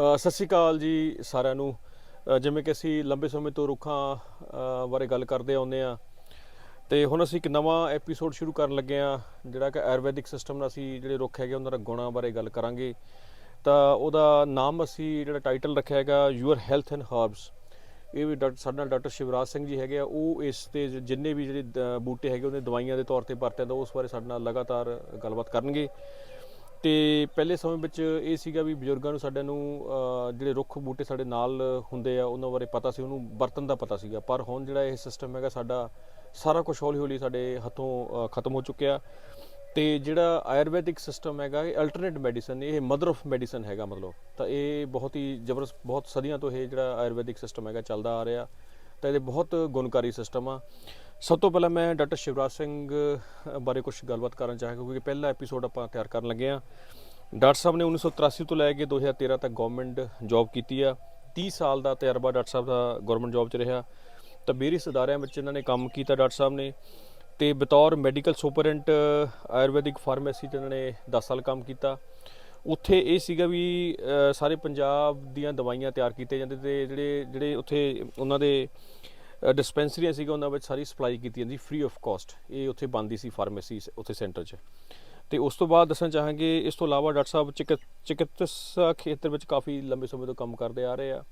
ਸਤਿ ਸ਼੍ਰੀ ਅਕਾਲ ਜੀ ਸਾਰਿਆਂ ਨੂੰ। ਜਿਵੇਂ ਕਿ ਅਸੀਂ ਲੰਬੇ ਸਮੇਂ ਤੋਂ ਰੁੱਖਾਂ ਬਾਰੇ ਗੱਲ ਕਰਦੇ ਆਉਂਦੇ ਆ ਤੇ ਹੁਣ ਅਸੀਂ ਇੱਕ ਨਵਾਂ ਐਪੀਸੋਡ ਸ਼ੁਰੂ ਕਰਨ ਲੱਗੇ ਆ ਜਿਹੜਾ ਕਿ ਆਯੁਰਵੈਦਿਕ ਸਿਸਟਮ ਨਾਲ ਅਸੀਂ ਜਿਹੜੇ ਰੁੱਖ ਹੈਗੇ ਉਹਨਾਂ ਦਾ ਗੁਣਾਂ ਬਾਰੇ ਗੱਲ ਕਰਾਂਗੇ। ਤਾਂ ਉਹਦਾ ਨਾਮ ਅਸੀਂ, ਜਿਹੜਾ ਟਾਈਟਲ ਰੱਖਿਆ ਹੈਗਾ ਯੂਅਰ ਹੈਲਥ ਐਂਡ ਹਰਬਸ ਇਹ ਵੀ ਡਾਕਟਰ, ਸਾਡੇ ਨਾਲ ਡਾਕਟਰ ਸ਼ਿਵਰਾਜ ਸਿੰਘ ਜੀ ਹੈਗੇ ਆ, ਉਹ ਇਸ ਤੇ ਜਿੰਨੇ ਵੀ ਜਿਹੜੇ ਬੂਟੇ ਹੈਗੇ, ਉਹਨੇ ਦਵਾਈਆਂ ਦੇ ਤੌਰ ਤੇ ਵਰਤਿਆ ਦਾ ਉਸ ਬਾਰੇ ਸਾਡੇ ਨਾਲ ਲਗਾਤਾਰ ਗੱਲਬਾਤ ਕਰਨਗੇ। ਤੇ ਪਹਿਲੇ ਸਮੇਂ ਵਿੱਚ ਇਹ ਸੀਗਾ ਵੀ ਬਜ਼ੁਰਗਾਂ ਨੂੰ ਸਾਡਿਆਂ ਨੂੰ ਜਿਹੜੇ ਰੁੱਖ ਬੂਟੇ ਸਾਡੇ ਨਾਲ ਹੁੰਦੇ ਆ, ਉਹਨਾਂ ਬਾਰੇ ਪਤਾ ਸੀ, ਉਹਨੂੰ ਵਰਤਨ ਦਾ ਪਤਾ ਸੀਗਾ। ਪਰ ਹੁਣ ਜਿਹੜਾ ਇਹ ਸਿਸਟਮ ਹੈਗਾ, ਸਾਡਾ ਸਾਰਾ ਕੁਝ ਹੌਲੀ ਹੌਲੀ ਸਾਡੇ ਹੱਥੋਂ ਖਤਮ ਹੋ ਚੁੱਕਿਆ। ਤੇ ਜਿਹੜਾ ਆਯੁਰਵੈਦਿਕ ਸਿਸਟਮ ਹੈਗਾ, ਇਹ ਅਲਟਰਨੇਟ ਮੈਡੀਸਨ ਇਹ ਮਦਰ ਆਫ ਮੈਡੀਸਨ ਹੈਗਾ ਮਤਲਬ। ਤਾਂ ਇਹ ਬਹੁਤ ਹੀ ਜ਼ਬਰਦਸਤ, ਬਹੁਤ ਸਦੀਆਂ ਤੋਂ ਇਹ ਜਿਹੜਾ ਆਯੁਰਵੈਦਿਕ ਸਿਸਟਮ ਹੈਗਾ ਚੱਲਦਾ ਆ ਰਿਹਾ। ਤਾਂ ਇਹਦੇ ਬਹੁਤ ਗੁਣਕਾਰੀ ਸਿਸਟਮ ਆ। ਸਭ ਤੋਂ ਪਹਿਲਾਂ ਮੈਂ ਡਾਕਟਰ ਸ਼ਿਵਰਾਜ ਸਿੰਘ ਬਾਰੇ ਕੁਝ ਗੱਲਬਾਤ ਕਰਨ ਚਾਹਾਂਗਾ ਕਿਉਂਕਿ ਪਹਿਲਾ ਐਪੀਸੋਡ ਆਪਾਂ ਤਿਆਰ ਕਰਨ ਲੱਗੇ ਆ ਡਾਕਟਰ ਸਾਹਿਬ ਨੇ 1983 ਤੋਂ ਲੈ ਕੇ 2013 ਤੱਕ ਗਵਰਨਮੈਂਟ ਜੌਬ ਕੀਤੀ ਆ। 30 ਸਾਲ ਦਾ ਤਜਰਬਾ ਡਾਕਟਰ ਸਾਹਿਬ ਦਾ ਗਵਰਨਮੈਂਟ ਜੌਬ 'ਚ ਰਿਹਾ। ਤਾਂ ਵੇਰੀਅਸ ਅਦਾਰਿਆਂ ਵਿੱਚ ਇਹਨਾਂ ਨੇ ਕੰਮ ਕੀਤਾ ਡਾਕਟਰ ਸਾਹਿਬ ਨੇ। ਤੇ ਬਤੌਰ ਮੈਡੀਕਲ ਸੁਪਰਡੈਂਟ ਆਯੁਰਵੈਦਿਕ ਫਾਰਮੇਸੀ 'ਚ ਇਹਨਾਂ ਨੇ 10 ਸਾਲ ਕੰਮ ਕੀਤਾ। ਉੱਥੇ ਇਹ ਸੀਗਾ ਵੀ ਸਾਰੇ ਪੰਜਾਬ ਦੀਆਂ ਦਵਾਈਆਂ ਤਿਆਰ ਕੀਤੇ ਜਾਂਦੇ ਤੇ ਜਿਹੜੇ ਜਿਹੜੇ ਉੱਥੇ ਉਹਨਾਂ ਦੇ ਡਿਸਪੈਂਸਰੀਆਂ ਸੀਗਾ ਉਹਨਾਂ ਵਿੱਚ ਸਾਰੀ ਸਪਲਾਈ ਕੀਤੀ ਜਾਂਦੀ ਫ੍ਰੀ ਆਫ ਕਾਸਟ ਇਹ ਉੱਥੇ ਬੰਦੀ ਸੀ ਫਾਰਮੇਸੀ ਉੱਥੇ ਸੈਂਟਰ 'ਚ। ਤੇ ਉਸ ਤੋਂ ਬਾਅਦ ਦੱਸਣਾ ਚਾਹਾਂਗੇ, ਇਸ ਤੋਂ ਇਲਾਵਾ ਡਾਕਟਰ ਸਾਹਿਬ ਚਿਕਿਤ- ਚਿਕਿਤਸਾ ਖੇਤਰ ਵਿੱਚ ਕਾਫੀ ਲੰਬੇ ਸਮੇਂ ਤੋਂ ਕੰਮ ਕਰਦੇ ਆ ਰਹੇ ਆ।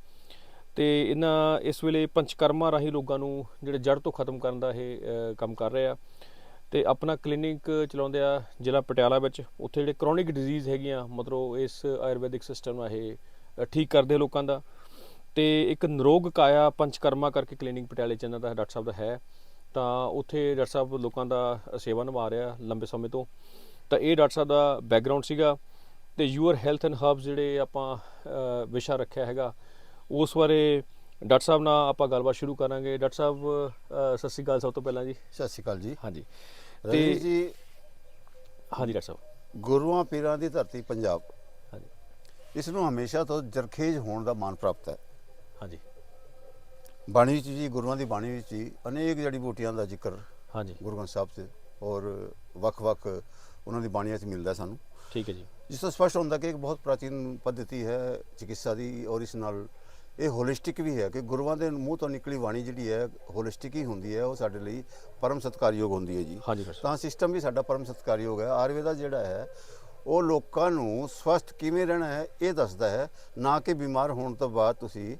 ਤੇ ਇਹਨਾਂ ਇਸ ਵੇਲੇ ਪੰਚਕਰਮਾ ਰਾਹੀਂ ਲੋਕਾਂ ਨੂੰ ਜਿਹੜੇ ਜੜ ਤੋਂ ਖਤਮ ਕਰਨ ਦਾ ਇਹ ਕੰਮ ਕਰ ਰਹੇ ਆ। ਤੇ ਆਪਣਾ ਕਲੀਨਿਕ ਚਲਾਉਂਦੇ ਆ ਜ਼ਿਲ੍ਹਾ ਪਟਿਆਲਾ ਵਿੱਚ। ਉੱਥੇ ਜਿਹੜੇ ਕ੍ਰੋਨਿਕ ਡਿਜ਼ੀਜ਼ ਹੈਗੀਆਂ, ਮਤਲਬ ਇਸ ਆਯੁਰਵੈਦਿਕ ਸਿਸਟਮ ਨਾਲ ਇਹ ਠੀਕ ਕਰਦੇ ਆ ਲੋਕਾਂ ਦਾ। ਤੇ ਇੱਕ ਨਿਰੋਗ ਕਾਇਆ ਪੰਚਕਰਮਾ ਕਰਕੇ ਕਲੀਨਿਕ ਪਟਿਆਲੇ ਚ ਇਹਨਾਂ ਦਾ ਡਾਕਟਰ ਸਾਹਿਬ ਦਾ ਹੈ ਤਾਂ ਉੱਥੇ ਡਾਕਟਰ ਸਾਹਿਬ ਲੋਕਾਂ ਦਾ ਸੇਵਾ ਨਿਭਾ ਰਿਹਾ ਲੰਬੇ ਸਮੇਂ ਤੋਂ। ਤਾਂ ਇਹ ਡਾਕਟਰ ਸਾਹਿਬ ਦਾ ਬੈਕਗ੍ਰਾਉਂਡ ਸੀਗਾ ਤੇ ਯੂਅਰ ਹੈਲਥ ਐਂਡ ਹਰਬਸ ਜਿਹੜੇ ਆਪਾਂ ਵਿਸ਼ਾ ਰੱਖਿਆ ਹੈਗਾ ਉਸ ਬਾਰੇ ਡਾਕਟਰ ਸਾਹਿਬ ਨਾਲ ਆਪਾਂ ਗੱਲਬਾਤ ਸ਼ੁਰੂ ਕਰਾਂਗੇ। ਡਾਕਟਰ ਸਾਹਿਬ ਸਤਿ ਸ਼੍ਰੀ ਅਕਾਲ ਸਭ ਤੋਂ ਪਹਿਲਾਂ ਜੀ। ਸਤਿ ਸ਼੍ਰੀ ਅਕਾਲ ਜੀ। ਹਾਂਜੀ। ਰਜਨੀ ਜੀ। ਹਾਂਜੀ ਡਾਕਟਰ ਸਾਹਿਬ। ਗੁਰੂਆਂ ਪੀਰਾਂ ਦੀ ਧਰਤੀ ਪੰਜਾਬ। ਹਾਂਜੀ। ਇਸ ਨੂੰ ਹਮੇਸ਼ਾ ਤੋਂ ਜਰਖੇਜ ਹੋਣ ਦਾ ਮਾਣ ਪ੍ਰਾਪਤ ਹੈ। ਹਾਂਜੀ। ਬਾਣੀ ਵਿੱਚ ਜੀ ਗੁਰੂਆਂ ਦੀ ਬਾਣੀ ਵਿੱਚ ਹੀ ਅਨੇਕ ਜੜੀ ਬੂਟੀਆਂ ਦਾ ਜ਼ਿਕਰ ਹਾਂਜੀ। ਗੁਰੂ ਗ੍ਰੰਥ ਸਾਹਿਬ ਤੇ ਔਰ ਵੱਖ-ਵੱਖ ਉਹਨਾਂ ਦੀ ਬਾਣੀਆਂ 'ਚ ਮਿਲਦਾ ਸਾਨੂੰ। ਠੀਕ ਹੈ ਜੀ। ਜਿਸ ਤੋਂ ਸਪਸ਼ਟ ਹੁੰਦਾ ਕਿ ਇੱਕ ਬਹੁਤ ਪ੍ਰਾਚੀਨ ਪੱਧਤੀ ਹੈ ਚਿਕਿਤਸਾ ਦੀ ਔਰ ਇਸ ਨਾਲ ਇਹ ਹੋਲਿਸਟਿਕ ਵੀ ਹੈ ਕਿ ਗੁਰੂਆਂ ਦੇ ਮੂੰਹ ਤੋਂ ਨਿਕਲੀ ਬਾਣੀ ਜਿਹੜੀ ਹੈ ਹੋਲਿਸਟਿਕ ਹੀ ਹੁੰਦੀ ਹੈ ਉਹ ਸਾਡੇ ਲਈ ਪਰਮ ਸਤਿਕਾਰਯੋਗ ਹੁੰਦੀ ਹੈ ਜੀ। ਹਾਂਜੀ ਤਾਂ ਸਿਸਟਮ ਵੀ ਸਾਡਾ ਪਰਮ ਸਤਿਕਾਰਯੋਗ ਹੈ। ਆਯੁਰਵੇਦਾ ਜਿਹੜਾ ਹੈ ਉਹ ਲੋਕਾਂ ਨੂੰ ਸਵਸਥ ਕਿਵੇਂ ਰਹਿਣਾ ਹੈ ਇਹ ਦੱਸਦਾ ਹੈ। ਨਾ ਕਿ ਬਿਮਾਰ ਹੋਣ ਤੋਂ ਬਾਅਦ ਤੁਸੀਂ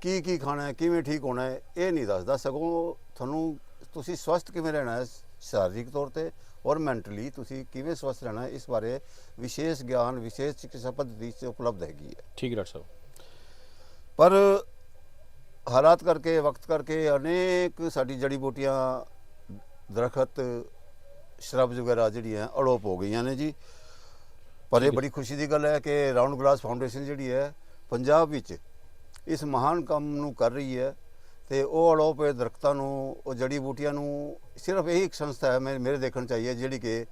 ਕੀ ਕੀ ਖਾਣਾ ਹੈ ਕਿਵੇਂ ਠੀਕ ਹੋਣਾ ਹੈ ਇਹ ਨਹੀਂ ਦੱਸਦਾ। ਸਗੋਂ ਤੁਹਾਨੂੰ ਤੁਸੀਂ ਸਵਸਥ ਕਿਵੇਂ ਰਹਿਣਾ ਹੈ ਸਰੀਰਕ ਤੌਰ ਤੇ ਔਰ ਮੈਂਟਲੀ ਤੁਸੀਂ ਕਿਵੇਂ ਸਵਸਥ ਰਹਿਣਾ ਹੈ ਇਸ ਬਾਰੇ ਵਿਸ਼ੇਸ਼ ਗਿਆਨ ਵਿਸ਼ੇਸ਼ ਚਿਕਿਤਸਾ ਪੱਧਤੀ 'ਚ ਉਪਲਬਧ ਹੈਗੀ ਹੈ। ਠੀਕ ਹੈ ਡਾਕਟਰ ਸਾਹਿਬ। ਪਰ ਹਾਲਾਤ ਕਰਕੇ ਵਕਤ ਕਰਕੇ ਅਨੇਕ ਸਾਡੀ ਜੜੀ ਬੂਟੀਆਂ ਦਰਖਤ ਸ਼ਰਬਜ਼ ਵਗੈਰਾ ਜਿਹੜੀਆਂ ਅਲੋਪ ਹੋ ਗਈਆਂ ਨੇ ਜੀ। ਪਰ ਇਹ ਬੜੀ ਖੁਸ਼ੀ ਦੀ ਗੱਲ ਹੈ ਕਿ ਰਾਉਂਡ ਗਲਾਸ ਫਾਊਂਡੇਸ਼ਨ ਜਿਹੜੀ ਹੈ ਪੰਜਾਬ ਵਿੱਚ ਇਸ ਮਹਾਨ ਕੰਮ ਨੂੰ ਕਰ ਰਹੀ ਹੈ ਤੇ ਉਹ ਅਲੋਪ ਦਰਖਤਾਂ ਨੂੰ ਉਹ ਜੜੀ ਬੂਟੀਆਂ ਨੂੰ ਸਿਰਫ ਇਹੀ ਇੱਕ ਸੰਸਥਾ ਹੈ ਮੇਰੇ ਦੇਖਣ ਚਾਹੀਏ ਜਿਹੜੀ ਕਿ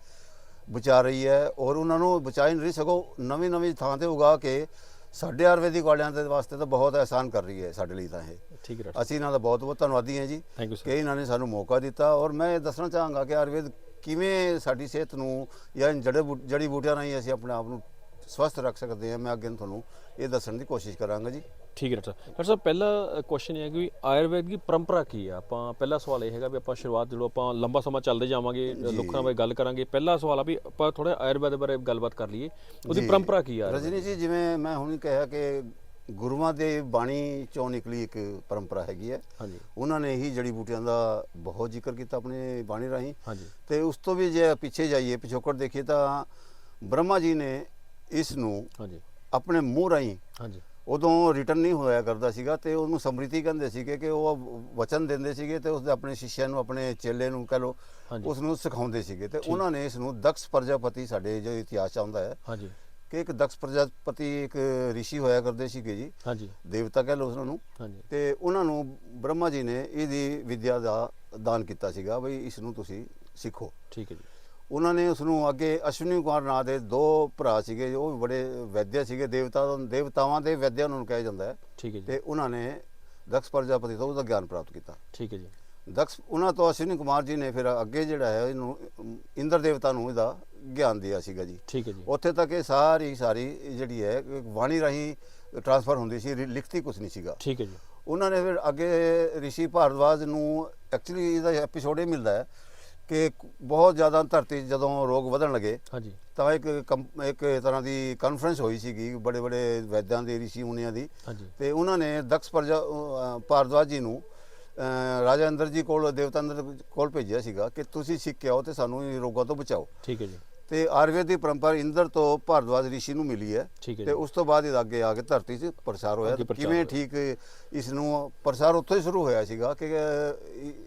ਬਚਾ ਰਹੀ ਹੈ ਔਰ ਉਹਨਾਂ ਨੂੰ ਬਚਾਈ ਨਹੀਂ ਸਗੋਂ ਨਵੀਂ ਨਵੀਂ ਥਾਂ ਤੇ ਉਗਾ ਕੇ ਸਾਡੇ ਆਯੁਰਵੈਦਿਕ ਵਾਲਿਆਂ ਦੇ ਵਾਸਤੇ ਤਾਂ ਬਹੁਤ ਆਸਾਨ ਕਰ ਰਹੀ ਹੈ ਸਾਡੇ ਲਈ ਤਾਂ ਇਹ। ਠੀਕ ਹੈ ਅਸੀਂ ਇਹਨਾਂ ਦਾ ਬਹੁਤ ਬਹੁਤ ਧੰਨਵਾਦੀ ਹਾਂ ਜੀ ਕਿ ਇਹਨਾਂ ਨੇ ਸਾਨੂੰ ਮੌਕਾ ਦਿੱਤਾ ਔਰ ਮੈਂ ਇਹ ਦੱਸਣਾ ਚਾਹਾਂਗਾ ਕਿ ਆਯੁਰਵੇਦ ਕਿਵੇਂ ਸਾਡੀ ਸਿਹਤ ਨੂੰ ਜਾਂ ਜੜੇ ਜੜੀ ਬੂਟਿਆਂ ਰਾਹੀਂ ਅਸੀਂ ਆਪਣੇ ਆਪ ਨੂੰ ਸਵਸਥ ਰੱਖ ਸਕਦੇ ਹਾਂ ਮੈਂ ਅੱਗੇ ਨੂੰ ਤੁਹਾਨੂੰ ਇਹ ਦੱਸਣ ਦੀ ਕੋਸ਼ਿਸ਼ ਕਰਾਂਗਾ ਜੀ। ਠੀਕ ਹੈ ਡਾਕਟਰ ਸਾਹਿਬ। ਡਾਕਟਰ ਸਾਹਿਬ ਪਹਿਲਾ ਕੁਐਸਚਨ ਇਹ ਹੈ ਕਿ ਵੀ ਆਯੁਰਵੈਦ ਦੀ ਪਰੰਪਰਾ ਕੀ ਆ? ਆਪਾਂ ਪਹਿਲਾ ਸਵਾਲ ਇਹ ਹੈਗਾ ਵੀ ਆਪਾਂ ਸ਼ੁਰੂਆਤ ਜਦੋਂ ਆਪਾਂ ਲੰਬਾ ਸਮਾਂ ਚੱਲਦੇ ਜਾਵਾਂਗੇ ਲੋਕਾਂ ਨਾਲ ਗੱਲ ਕਰਾਂਗੇ ਪਹਿਲਾ ਸਵਾਲ ਆ ਵੀ ਆਪਾਂ ਥੋੜਾ ਆਯੁਰਵੈਦ ਬਾਰੇ ਗੱਲਬਾਤ ਕਰ ਲਈਏ। ਉਹਦੀ। ਪਰੰਪਰਾ ਕੀ ਆ ਰਜਨੀ ਜੀ ਜਿਵੇਂ ਮੈਂ ਹੁਣ ਕਿਹਾ ਕਿ ਗੁਰੂਆਂ ਦੇ ਬਾਣੀ ਚੋਂ ਨਿਕਲੀ ਇੱਕ ਪਰੰਪਰਾ ਹੈਗੀ ਹੈ। ਹਾਂਜੀ। ਉਹਨਾਂ ਨੇ ਹੀ ਜੜੀ ਬੂਟਿਆਂ ਦਾ ਬਹੁਤ ਜ਼ਿਕਰ ਕੀਤਾ ਆਪਣੀ ਬਾਣੀ ਰਾਹੀਂ। ਹਾਂਜੀ। ਤੇ ਉਸ ਤੋਂ ਵੀ ਜੇ ਪਿੱਛੇ ਜਾਈਏ ਪਿਛੋਕੜ ਦੇਖੀਏ ਤਾਂ ਬ੍ਰਹਮਾ ਜੀ ਨੇ ਇਸ ਨੂੰ ਹਾਂਜੀ। ਆਪਣੇ ਮੂੰਹ ਰਾਹੀਂ ਹਾਂਜੀ। ਉਦੋਂ ਰਿਟਰਨ ਨਹੀਂ ਹੋਇਆ ਕਰਦਾ ਸੀਗਾ ਤੇ ਉਹਨੂੰ ਸਮ੍ਰਿਤੀ ਕਹਿੰਦੇ ਸੀਗੇ ਕਿ ਉਹ ਵਚਨ ਦਿੰਦੇ ਸੀਗੇ ਤੇ ਉਸਦੇ ਆਪਣੇ ਸ਼ਿష్ਯਾਂ ਨੂੰ ਆਪਣੇ ਚੇਲੇ ਨੂੰ ਕਹ ਲੋ ਹਾਂਜੀ। ਉਸ ਨੂੰ ਸਿਖਾਉਂਦੇ ਸੀਗੇ ਤੇ ਉਹਨਾਂ ਨੇ ਇਸ ਨੂੰ ਦਕਸ਼ ਪ੍ਰਜਾਪਤੀ ਸਾਡੇ ਜੋ ਇਤਿਹਾਸ ਚ ਆਉਂਦਾ ਹੈ ਹਾਂਜੀ। ਕਿ ਇੱਕ ਦਕਸ਼ ਪ੍ਰਜਾਪਤੀ ਇੱਕ ਰਿਸ਼ੀ ਹੋਇਆ ਕਰਦੇ ਸੀਗੇ ਜੀ। ਹਾਂਜੀ। ਦੇਵਤਾ ਕਹ ਲੋ ਉਹਨਾਂ ਨੂੰ ਹਾਂਜੀ। ਤੇ ਉਹਨਾਂ ਨੂੰ ਬ੍ਰਹਮਾ ਜੀ ਨੇ ਇਹਦੀ ਵਿਦਿਆ ਦਾ ਦਾਨ ਕੀਤਾ ਸੀਗਾ ਬਈ ਇਸ ਨੂੰ ਤੁਸੀਂ ਸਿੱਖੋ। ਠੀਕ ਹੈ ਜੀ। ਉਹਨਾਂ ਨੇ ਉਸ ਨੂੰ ਅੱਗੇ ਅਸ਼ਵਨੀ ਕੁਮਾਰ ਨਾਂ ਦੇ ਦੋ ਭਰਾ ਸੀਗੇ ਉਹ ਵੀ ਬੜੇ ਵੈਦਿਆ ਸੀਗੇ ਦੇਵਤਾ ਦੇਵਤਾਵਾਂ ਦੇ ਵੈਦਿਆ ਉਹਨਾਂ ਨੂੰ ਕਿਹਾ ਜਾਂਦਾ ਹੈ। ਠੀਕ ਹੈ ਜੀ। ਤੇ ਉਹਨਾਂ ਨੇ ਦਕਸ਼ ਪ੍ਰਜਾਪਤੀ ਤੋਂ ਉਹਦਾ ਗਿਆਨ ਪ੍ਰਾਪਤ ਕੀਤਾ। ਠੀਕ ਹੈ ਜੀ। ਦਕਸ਼ ਉਹਨਾਂ ਤੋਂ ਅਸ਼ਵਨੀ ਕੁਮਾਰ ਜੀ ਨੇ ਫਿਰ ਅੱਗੇ ਜਿਹੜਾ ਹੈ ਇਹਨੂੰ ਇੰਦਰ ਦੇਵਤਾ ਨੂੰ ਇਹਦਾ ਗਿਆਨ ਦਿਆ ਸੀਗਾ ਜੀ। ਠੀਕ ਹੈ ਜੀ। ਉੱਥੇ ਤੱਕ ਇਹ ਸਾਰੀ ਸਾਰੀ ਜਿਹੜੀ ਹੈ ਬਾਣੀ ਰਾਹੀਂ ਟ੍ਰਾਂਸਫਰ ਹੁੰਦੀ ਸੀ ਲਿਖਤੀ ਕੁਝ ਨਹੀਂ ਸੀਗਾ। ਠੀਕ ਹੈ ਜੀ। ਉਹਨਾਂ ਨੇ ਫਿਰ ਅੱਗੇ ਰਿਸ਼ੀ ਭਾਰਦਵਾਜ ਨੂੰ ਐਕਚੁਅਲੀ ਇਹਦਾ ਐਪੀਸੋਡ ਇਹ ਮਿਲਦਾ ਹੈ ਕਿ ਬਹੁਤ ਜ਼ਿਆਦਾ ਧਰਤੀ 'ਚ ਜਦੋਂ ਰੋਗ ਵਧਣ ਲੱਗੇ ਹਾਂਜੀ। ਤਾਂ ਇੱਕ ਕੰਪ- ਇੱਕ ਤਰ੍ਹਾਂ ਦੀ ਕਾਨਫਰੰਸ ਹੋਈ ਸੀਗੀ ਬੜੇ ਬੜੇ ਵੈਦਾਂ ਦੇ ਰਿਸ਼ੀ ਮੁਨੀਆਂ ਦੀ। ਹਾਂਜੀ। ਤੇ ਉਹਨਾਂ ਨੇ ਦਕਸ਼ ਪ੍ਰਜਾ ਅਹ ਭਾਰਦਵਾਜ ਜੀ ਨੂੰ ਅਹ ਰਾਜਾ ਇੰਦਰ ਜੀ ਕੋਲ ਦੇਵਤਾ ਇੰਦਰ ਕੋਲ ਭੇਜਿਆ ਸੀਗਾ ਕਿ ਤੁਸੀਂ ਸਿੱਖ ਕੇ ਆਓ ਤੇ ਸਾਨੂੰ ਇਹ ਰੋਗਾਂ ਤੋਂ ਬਚਾਓ। ਠੀਕ ਹੈ ਜੀ। ਤੇ ਆਯੁਰਵੇਦ ਦੀ ਪਰੰਪਰਾ ਇੰਦਰ ਤੋਂ ਭਾਰਦਵਾਜ ਰਿਸ਼ੀ ਨੂੰ ਮਿਲੀ ਹੈ ਤੇ ਉਸ ਤੋਂ ਬਾਅਦ ਇਹ ਅੱਗੇ ਆ ਕੇ ਧਰਤੀ 'ਚ ਪ੍ਰਸਾਰ ਹੋਇਆ। ਕਿਵੇਂ। ਠੀਕ ਇਸ ਨੂੰ ਪ੍ਰਸਾਰ ਉੱਥੋਂ ਹੀ ਸ਼ੁਰੂ ਹੋਇਆ ਸੀਗਾ ਕਿ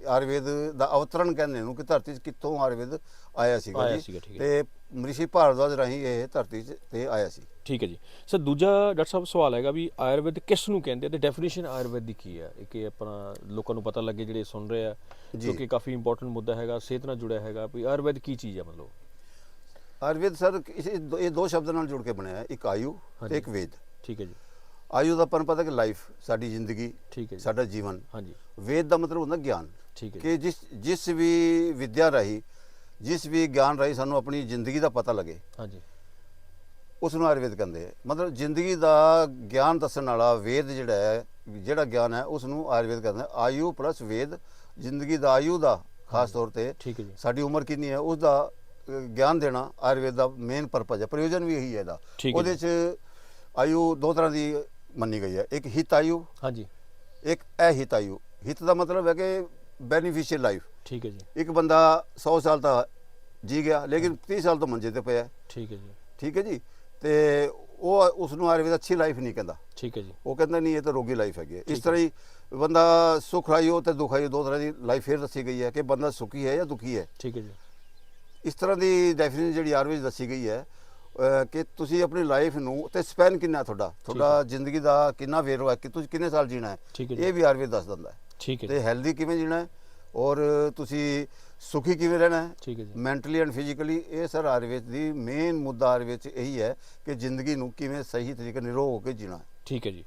ਆਯੁਰਵੇਦ ਦਾ ਅਵਤਰਣ ਕਹਿੰਦੇ ਨੂੰ ਕਿ ਧਰਤੀ 'ਚ ਕਿੱਥੋਂ ਆਯੁਰਵੇਦ ਆਇਆ ਸੀਗਾ ਜੀ। ਤੇ ਰਿਸ਼ੀ ਭਾਰਦਵਾਜ ਰਾਹੀਂ ਇਹ ਧਰਤੀ 'ਚ ਤੇ ਆਇਆ ਸੀ। ਠੀਕ ਹੈ ਜੀ। ਸਰ ਦੂਜਾ ਡਾਕਟਰ ਸਾਹਿਬ ਸਵਾਲ ਹੈਗਾ ਵੀ ਆਯੁਰਵੈਦ ਕਿਸ ਨੂੰ ਕਹਿੰਦੇ ਤੇ ਡੈਫੀਨੇਸ਼ਨ ਆਯੁਰਵੈਦ ਦੀ ਕੀ ਹੈ? ਇਹ ਆਪਣਾ ਲੋਕਾਂ ਨੂੰ ਪਤਾ ਲੱਗੇ ਜਿਹੜੇ ਸੁਣ ਰਹੇ ਆ। ਕਿਉਂਕਿ ਕਾਫੀ ਇੰਪੋਰਟੈਂਟ ਮੁੱਦਾ ਹੈਗਾ ਸਿਹਤ ਨਾਲ ਜੁੜਿਆ ਹੈਗਾ ਵੀ ਆਯੁਰਵੈਦ ਕੀ ਚੀਜ਼ ਹੈ ਮਤਲਬ? ਆਯੁਰਵੇਦ ਸਰ ਇਸ- ਇਹ ਦੋ- ਇਹ ਦੋ ਸ਼ਬਦਾਂ ਨਾਲ ਜੁੜ ਕੇ ਬਣਿਆ ਹੈ। ਇੱਕ ਆਯੂ ਹਾਂਜੀ। ਤੇ ਇੱਕ ਵੇਦ। ਠੀਕ ਹੈ ਜੀ। ਆਯੂ ਦਾ ਆਪਾਂ ਨੂੰ ਪਤਾ ਕਿ ਲਾਈਫ ਸਾਡੀ ਜ਼ਿੰਦਗੀ ਠੀਕ ਹੈ ਜੀ। ਸਾਡਾ ਜੀਵਨ। ਹਾਂਜੀ। ਵੇਦ ਦਾ ਮਤਲਬ ਹੁੰਦਾ ਗਿਆਨ। ਠੀਕ ਹੈ ਜੀ। ਕਿ ਜਿਸ ਜਿਸ ਵੀ ਵਿਦਿਆ ਰਾਹੀਂ ਜਿਸ ਵੀ ਗਿਆਨ ਰਾਹੀਂ ਸਾਨੂੰ ਆਪਣੀ ਜ਼ਿੰਦਗੀ ਦਾ ਪਤਾ ਲੱਗੇ। ਹਾਂਜੀ। ਉਸ ਨੂੰ ਆਯੁਰਵੇਦ ਕਹਿੰਦੇ ਆ। ਮਤਲਬ ਜ਼ਿੰਦਗੀ ਦਾ ਗਿਆਨ ਦੱਸਣ ਵਾਲਾ ਵੇਦ ਜਿਹੜਾ ਹੈ ਜਿਹੜਾ ਗਿਆਨ ਹੈ ਉਸ ਨੂੰ ਆਯੁਰਵੇਦ ਕਹਿੰਦੇ ਆ। ਆਯੂ ਪਲੱਸ ਵੇਦ ਜ਼ਿੰਦਗੀ ਦਾ ਆਯੂ ਦਾ ਖਾਸ ਤੌਰ ਤੇ ਠੀਕ ਹੈ ਜੀ। ਸਾਡੀ ਉਮਰ ਕਿੰਨੀ ਹੈ ਉਸ ਦਾ ਗਿਆਨ ਦੇਣਾ ਆਯੁਰਵੇਦ ਦਾ ਮੇਨ ਪਰਪਸ ਹੈ। ਪ੍ਰਯੋਜਨ ਵੀ ਇਹੀ ਹੈ ਇਹਦਾ। ਠੀਕ ਹੈ ਉਹਦੇ। ਚ ਆਯੂ ਦੋ ਤਰ੍ਹਾਂ ਦੀ ਮੰਨੀ ਗਈ ਹੈ। ਇੱਕ ਹਿਤ ਆਯੂ ਹਾਂਜੀ। ਇੱਕ ਅਹਿਤ ਆਯੂ। ਹਿਤ ਦਾ ਮਤਲਬ ਹੈ ਕਿ ਬੈਨੀਫੀਸ਼ੀਅਲ ਲਾਈਫ ਠੀਕ ਹੈ ਜੀ। ਇੱਕ ਬੰਦਾ 100 ਸਾਲ ਤਾਂ ਜੀ ਗਿਆ ਲੇਕਿਨ 30 ਸਾਲ ਤੋਂ ਮੰਜੇ ਤੇ ਪਿਆ ਹੈ। ਠੀਕ ਹੈ ਜੀ। ਠੀਕ ਹੈ ਜੀ? ਤੇ ਉਹ ਉਸ ਨੂੰ ਆਯੁਰਵੇਦ ਅੱਛੀ ਲਾਈਫ ਨਹੀਂ ਕਹਿੰਦਾ। ਠੀਕ ਹੈ ਜੀ। ਉਹ ਕਹਿੰਦਾ ਨਹੀਂ ਇਹ ਤਾਂ ਰੋਗੀ ਲਾਈਫ ਹੈਗੀ ਹੈ। ਇਸ ਤਰ੍ਹਾਂ ਹੀ ਬੰਦਾ ਸੁਖ ਆਯੂ ਤੇ ਦੁਖ ਆਯੂ ਦੋ ਤਰ੍ਹਾਂ ਦੀ ਲਾਈਫ ਫੇਰ ਦੱਸੀ ਗਈ ਹੈ ਕਿ ਬੰਦਾ ਸੁਖੀ ਹੈ ਜਾਂ ਦੁਖੀ ਹੈ। ਠੀਕ ਹੈ ਜੀ। ਇਸ ਤਰ੍ਹਾਂ ਦੀ ਡੈਫੀਨੇਸ਼ਨ ਜਿਹੜੀ ਆਯੁਰਵੇਦ 'ਚ ਦੱਸੀ ਗਈ ਹੈ ਕਿ ਤੁਸੀਂ ਆਪਣੀ ਲਾਈਫ ਨੂੰ ਤੇ ਸਪੈਨ ਕਿੰਨਾ ਤੁਹਾਡਾ? ਤੁਹਾਡਾ ਜ਼ਿੰਦਗੀ ਦਾ ਕਿੰਨਾ ਵੇਰਵਾ ਕਿ ਤੁਸੀਂ ਕਿੰਨੇ ਸਾਲ ਜੀਣਾ ਹੈ? ਇਹ ਵੀ ਆਯੁਰਵੇਦ ਦੱਸ ਦਿੰਦਾ ਹੈ। ਠੀਕ ਹੈ ਤੇ ਹੈਲਦੀ ਕਿਵੇਂ ਜੀਣਾ ਹੈ? ਔਰ ਤੁਸੀਂ ਸੁਖੀ ਕਿਵੇਂ ਰਹਿਣਾ ਹੈ? ਠੀਕ ਹੈ ਜੀ। ਮੈਂਟਲੀ ਐਂਡ ਫਿਜ਼ੀਕਲੀ ਇਹ ਸਰ ਆਯੁਰਵੇਦ ਦੀ ਮੇਨ ਮੁੱਦਾ ਆਯੁਰਵੇਦ 'ਚ ਇਹੀ ਹੈ ਕਿ ਜ਼ਿੰਦਗੀ ਨੂੰ ਕਿਵੇਂ ਸਹੀ ਤਰੀਕੇ ਨਿਰੋਗ ਹੋ ਕੇ ਜੀਣਾ ਹੈ। ਠੀਕ ਹੈ ਜੀ।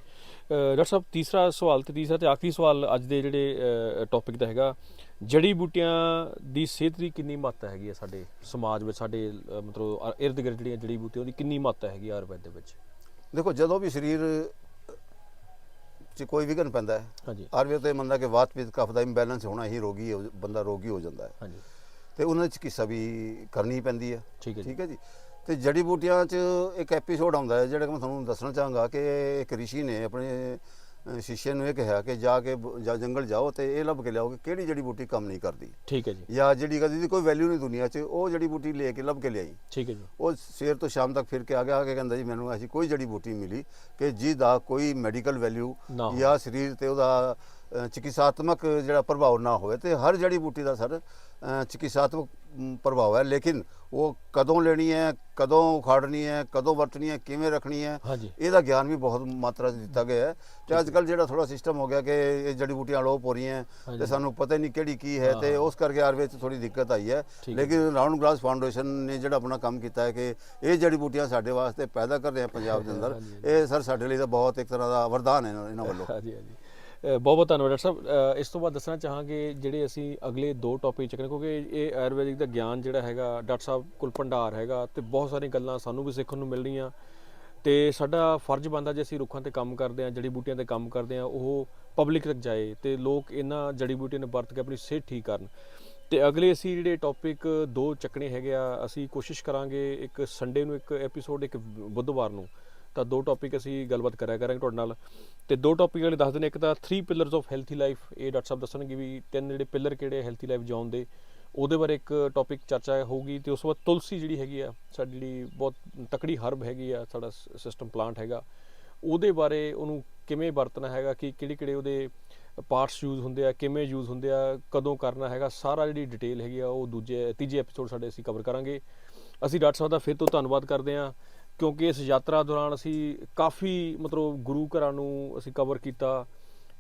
ਡਾਕਟਰ ਸਾਹਿਬ ਤੀਸਰਾ ਸਵਾਲ ਤੇ ਤੀਸਰਾ ਤੇ ਆਖਰੀ ਸਵਾਲ ਅੱਜ ਦੇ ਜਿਹੜੇ ਟੌਪਿਕ ਦਾ ਹੈਗਾ। ਜੜੀ ਬੂਟੀਆਂ ਦੀ ਸਿਹਤ ਦੀ ਕਿੰਨੀ ਮਹੱਤਤਾ ਹੈਗੀ ਹੈ ਸਾਡੇ ਸਮਾਜ ਵਿੱਚ? ਸਾਡੇ ਮਤਲਬ ਇਰਦ ਗਿਰਦ ਜਿਹੜੀਆਂ ਜੜੀ ਬੂਟੀਆਂ ਉਹਦੀ ਕਿੰਨੀ ਮਹੱਤਤਾ ਹੈਗੀ ਆਯੁਰਵੈਦ ਦੇ ਵਿੱਚ? ਦੇਖੋ ਜਦੋਂ ਵੀ ਸਰੀਰ 'ਚ ਕੋਈ ਵਿਘਨ ਪੈਂਦਾ ਹੈ ਹਾਂਜੀ। ਆਯੁਰਵੇਦ ਤੇ ਮੰਨਦਾ ਕਿ ਵਾਤ ਪਿੱਤ ਕਫ ਦਾ ਇੰਬੈਲੈਂਸ ਹੋਣਾ ਹੀ ਰੋਗੀ ਬੰਦਾ ਰੋਗੀ ਹੋ ਜਾਂਦਾ ਹੈ। ਹਾਂਜੀ। ਤੇ ਉਹਨਾਂ ਦੀ ਚਿਕਿਤਸਾ ਵੀ ਕਰਨੀ ਪੈਂਦੀ ਹੈ। ਠੀਕ ਹੈ ਜੀ। ਠੀਕ ਹੈ ਜੀ। ਤੇ ਜੜੀ ਬੂਟੀਆਂ 'ਚ ਇੱਕ ਐਪੀਸੋਡ ਆਉਂਦਾ ਹੈ ਜਿਹੜਾ ਕਿ ਮੈਂ ਤੁਹਾਨੂੰ ਦੱਸਣਾ ਚਾਹਾਂਗਾ ਕਿ ਇੱਕ ਰਿਸ਼ੀ ਨੇ ਆਪਣੇ ਸ਼ਿష్ਯ ਨੂੰ ਇਹ ਕਿਹਾ ਕਿ ਜਾ ਕੇ ਜਾ ਜੰਗਲ ਜਾਓ ਤੇ ਇਹ ਲੱਭ ਕੇ ਲਿਆਓ ਕਿ ਕਿਹੜੀ ਜੜੀ ਬੂਟੀ ਕੰਮ ਨਹੀਂ ਕਰਦੀ। ਠੀਕ ਹੈ ਜੀ। ਜਾਂ ਜਿਹੜੀ ਕਦੀ ਦੀ ਕੋਈ ਵੈਲਿਊ ਨਹੀਂ ਦੁਨੀਆ 'ਚ ਉਹ ਜੜੀ ਬੂਟੀ ਲੈ ਕੇ ਲੱਭ ਕੇ ਲਿਆਈ। ਠੀਕ ਹੈ ਜੀ। ਉਹ ਸਵੇਰ ਤੋਂ ਸ਼ਾਮ ਤੱਕ ਫਿਰ ਕੇ ਆ ਗਿਆ ਆ ਕੇ ਕਹਿੰਦਾ ਜੀ ਮੈਨੂੰ ਐਸੀ ਕੋਈ ਜੜੀ ਬੂਟੀ ਮਿਲੀ ਕਿ ਜਿਹਦਾ ਕੋਈ ਮੈਡੀਕਲ ਵੈਲਿਊ। ਜਾਂ ਸਰੀਰ ਤੇ ਉਹਦਾ ਚਿਕਿਤਸਾਤਮਕ ਜਿਹੜਾ ਪ੍ਰਭਾਵ ਨਾ ਹੋਵੇ। ਤੇ ਹਰ ਜੜੀ ਬੂਟੀ ਦਾ ਸਰ ਚਿਕਿਤਸਾਤਮਕ ਪ੍ਰਭਾਵ ਹੈ ਲੇਕਿਨ ਉਹ ਕਦੋਂ ਲੈਣੀ ਹੈ ਕਦੋਂ ਉਖਾੜਨੀ ਹੈ ਕਦੋਂ ਵਰਤਣੀ ਹੈ ਕਿਵੇਂ ਰੱਖਣੀ ਹੈ ਹਾਂਜੀ ਇਹਦਾ ਗਿਆਨ ਵੀ ਬਹੁਤ ਮਾਤਰਾ 'ਚ ਦਿੱਤਾ ਗਿਆ ਹੈ ਤੇ ਅੱਜ ਕੱਲ ਜਿਹੜਾ ਥੋੜਾ ਸਿਸਟਮ ਹੋ ਗਿਆ ਕਿ ਇਹ ਜੜੀ ਬੂਟੀਆਂ ਅਲੋਪ ਹੋ ਰਹੀਆਂ। ਤੇ ਸਾਨੂੰ ਪਤਾ ਹੀ ਨਹੀਂ ਕਿਹੜੀ ਕੀ ਹੈ ਤੇ। ਉਸ ਕਰਕੇ ਆਯੁਰਵੇਦ 'ਚ ਥੋੜੀ ਦਿੱਕਤ ਆਈ ਹੈ। ਲੇਕਿਨ ਰਾਉਂਡ ਗਲਾਸ ਫਾਊਂਡੇਸ਼ਨ ਨੇ ਜਿਹੜਾ ਆਪਣਾ ਕੰਮ ਕੀਤਾ ਹੈ ਕਿ ਇਹ ਜੜੀ ਬੂਟੀਆਂ ਸਾਡੇ ਵਾਸਤੇ ਪੈਦਾ ਕਰ ਰਹੇ ਆ ਪੰਜਾਬ ਦੇ ਅੰਦਰ। ਇਹ ਸਰ ਸਾਡੇ ਲਈ ਤਾਂ ਬਹੁਤ ਇੱਕ ਤਰ੍ਹਾਂ ਦਾ ਵਰਦਾਨ ਹੈ ਇਹਨਾਂ ਵੱਲੋਂ ਹਾਂਜੀ ਹਾਂਜੀ ਅਹ ਬਹੁਤ ਬਹੁਤ ਧੰਨਵਾਦ ਡਾਕਟਰ ਸਾਹਿਬ। ਇਸ ਤੋਂ ਬਾਅਦ ਦੱਸਣਾ ਚਾਹਾਂਗੇ ਜਿਹੜੇ ਅਸੀਂ ਅਗਲੇ ਦੋ ਟੌਪਿਕ ਚੱਕਣੇ ਕਿਉਂਕਿ ਇਹ ਆਯੁਰਵੈਦਿਕ ਦਾ ਗਿਆਨ ਜਿਹੜਾ ਹੈਗਾ, ਡਾਕਟਰ ਸਾਹਿਬ ਕੋਲ ਭੰਡਾਰ ਹੈਗਾ ਤੇ ਬਹੁਤ ਸਾਰੀਆਂ ਗੱਲਾਂ ਸਾਨੂੰ ਵੀ ਸਿੱਖਣ ਨੂੰ ਮਿਲ ਰਹੀਆਂ ਤੇ ਸਾਡਾ ਫਰਜ਼ ਬਣਦਾ ਜੇ ਅਸੀਂ ਰੁੱਖਾਂ ਤੇ ਕੰਮ ਕਰਦੇ ਹਾਂ ਜੜੀ ਬੂਟੀਆਂ ਤੇ ਕੰਮ ਕਰਦੇ ਹਾਂ, ਉਹ ਪਬਲਿਕ ਤੱਕ ਜਾਏ ਤੇ ਲੋਕ ਇਹਨਾਂ ਜੜੀ ਬੂਟੀਆਂ ਨੂੰ ਵਰਤ ਕੇ ਆਪਣੀ ਸਿਹਤ ਠੀਕ ਕਰਨ। ਤੇ ਅਗਲੇ ਅਸੀਂ ਜਿਹੜੇ ਟੌਪਿਕ ਦੋ ਚੱਕਣੇ ਹੈਗੇ ਆ, ਅਸੀਂ ਕੋਸ਼ਿਸ਼ ਕਰਾਂਗੇ ਇੱਕ ਸੰਡੇ ਨੂੰ ਇੱਕ ਐਪੀਸੋਡ ਇੱਕ ਬੁੱਧਵਾਰ ਨੂੰ ਤਾਂ ਦੋ ਟੌਪਿਕ ਅਸੀਂ ਗੱਲਬਾਤ ਕਰਿਆ ਕਰਾਂਗੇ ਤੁਹਾਡੇ ਨਾਲ। ਤੇ ਦੋ ਟੌਪਿਕ ਵਾਲੇ ਦੱਸ ਦਿੰਦੇ ਇੱਕ ਤਾਂ 3 ਪਿਲਰਸ ਆਫ ਹੈਲਥੀ ਲਾਈਫ ਇਹ ਡਾਕਟਰ ਸਾਹਿਬ ਦੱਸਣਗੇ ਵੀ ਤਿੰਨ ਜਿਹੜੇ ਪਿਲਰ ਕਿਹੜੇ ਹੈਲਥੀ ਲਾਈਫ ਜਿਉਣ ਦੇ, ਉਹਦੇ ਬਾਰੇ ਇੱਕ ਟੌਪਿਕ ਚਰਚਾ ਹੋਊਗੀ, ਤੇ ਉਸ ਤੋਂ ਬਾਅਦ ਤੁਲਸੀ ਜਿਹੜੀ ਹੈਗੀ ਆ, ਸਾਡੀ ਜਿਹੜੀ ਬਹੁਤ ਤਕੜੀ ਹਰਬ ਹੈਗੀ ਆ, ਸਾਡਾ ਸਿਸਟਮ ਪਲਾਂਟ ਹੈਗਾ, ਉਹਦੇ ਬਾਰੇ ਉਹਨੂੰ ਕਿਵੇਂ ਵਰਤਣਾ ਹੈਗਾ, ਕਿ ਕਿਹੜੇ ਕਿਹੜੇ ਉਹਦੇ ਪਾਰਟਸ ਯੂਜ਼ ਹੁੰਦੇ ਆ, ਕਿਵੇਂ ਯੂਜ਼ ਹੁੰਦੇ ਆ, ਕਦੋਂ ਕਰਨਾ ਹੈਗਾ, ਸਾਰਾ ਜਿਹੜੀ ਡਿਟੇਲ ਹੈਗੀ ਆ, ਉਹ ਦੂਜੇ, ਤੀਜੇ ਐਪੀਸੋਡ ਸਾਡੇ ਅਸੀਂ ਕਵਰ ਕਰਾਂਗੇ। ਅਸੀਂ ਡਾਕਟਰ ਸਾਹਿਬ ਦਾ ਫਿਰ ਤੋਂ ਧੰਨਵਾਦ ਕਰਦੇ ਹਾਂ। ਕਿਉਂਕਿ ਇਸ ਯਾਤਰਾ ਦੌਰਾਨ ਅਸੀਂ ਕਾਫੀ ਮਤਲਬ ਗੁਰੂ ਘਰਾਂ ਨੂੰ ਅਸੀਂ ਕਵਰ ਕੀਤਾ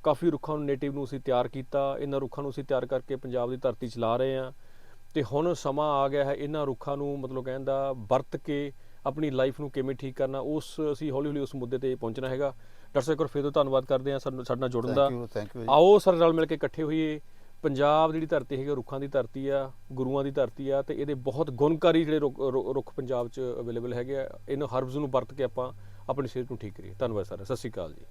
ਕਾਫੀ ਰੁੱਖਾਂ ਨੂੰ ਨੇਟਿਵ ਨੂੰ ਅਸੀਂ ਤਿਆਰ ਕੀਤਾ ਇਹਨਾਂ ਰੁੱਖਾਂ ਨੂੰ ਅਸੀਂ ਤਿਆਰ ਕਰਕੇ ਪੰਜਾਬ ਦੀ ਧਰਤੀ 'ਚ ਲਾ ਰਹੇ ਹਾਂ। ਤੇ ਹੁਣ ਸਮਾਂ ਆ ਗਿਆ ਹੈ ਇਹਨਾਂ ਰੁੱਖਾਂ ਨੂੰ ਮਤਲਬ ਕਹਿੰਦਾ ਵਰਤ ਕੇ ਆਪਣੀ ਲਾਈਫ ਨੂੰ ਕਿਵੇਂ ਠੀਕ ਕਰਨਾ ਉਸ ਅਸੀਂ ਹੌਲੀ ਹੌਲੀ ਉਸ ਮੁੱਦੇ ਤੇ ਪਹੁੰਚਣਾ ਹੈਗਾ। ਡਾਕਟਰ ਸਾਹਿਬ ਫਿਰ ਤੋਂ ਧੰਨਵਾਦ ਕਰਦੇ ਹਾਂ ਸਾਨੂੰ ਸਾਡੇ ਨਾਲ ਜੁੜਨ ਦਾ। ਆਓ ਸਾਰੇ ਰਲ ਮਿਲ ਕੇ ਇਕੱਠੇ ਹੋਈਏ। ਪੰਜਾਬ ਜਿਹੜੀ ਧਰਤੀ ਹੈਗੀ ਉਹ ਰੁੱਖਾਂ ਦੀ ਧਰਤੀ ਆ, ਗੁਰੂਆਂ ਦੀ ਧਰਤੀ ਆ, ਤੇ ਇਹਦੇ ਬਹੁਤ ਗੁਣਕਾਰੀ ਜਿਹੜੇ ਰੁੱਖ- ਰੁੱਖ ਰੁੱਖ ਪੰਜਾਬ 'ਚ ਅਵੇਲੇਬਲ ਹੈਗੇ ਆ। ਇਹਨਾਂ ਹਰਬਸ ਨੂੰ ਵਰਤ ਕੇ ਆਪਾਂ ਆਪਣੀ ਸਿਹਤ ਨੂੰ ਠੀਕ ਕਰੀਏ। ਧੰਨਵਾਦ ਸਰ ਸਤਿ ਸ਼੍ਰੀ ਅਕਾਲ ਜੀ।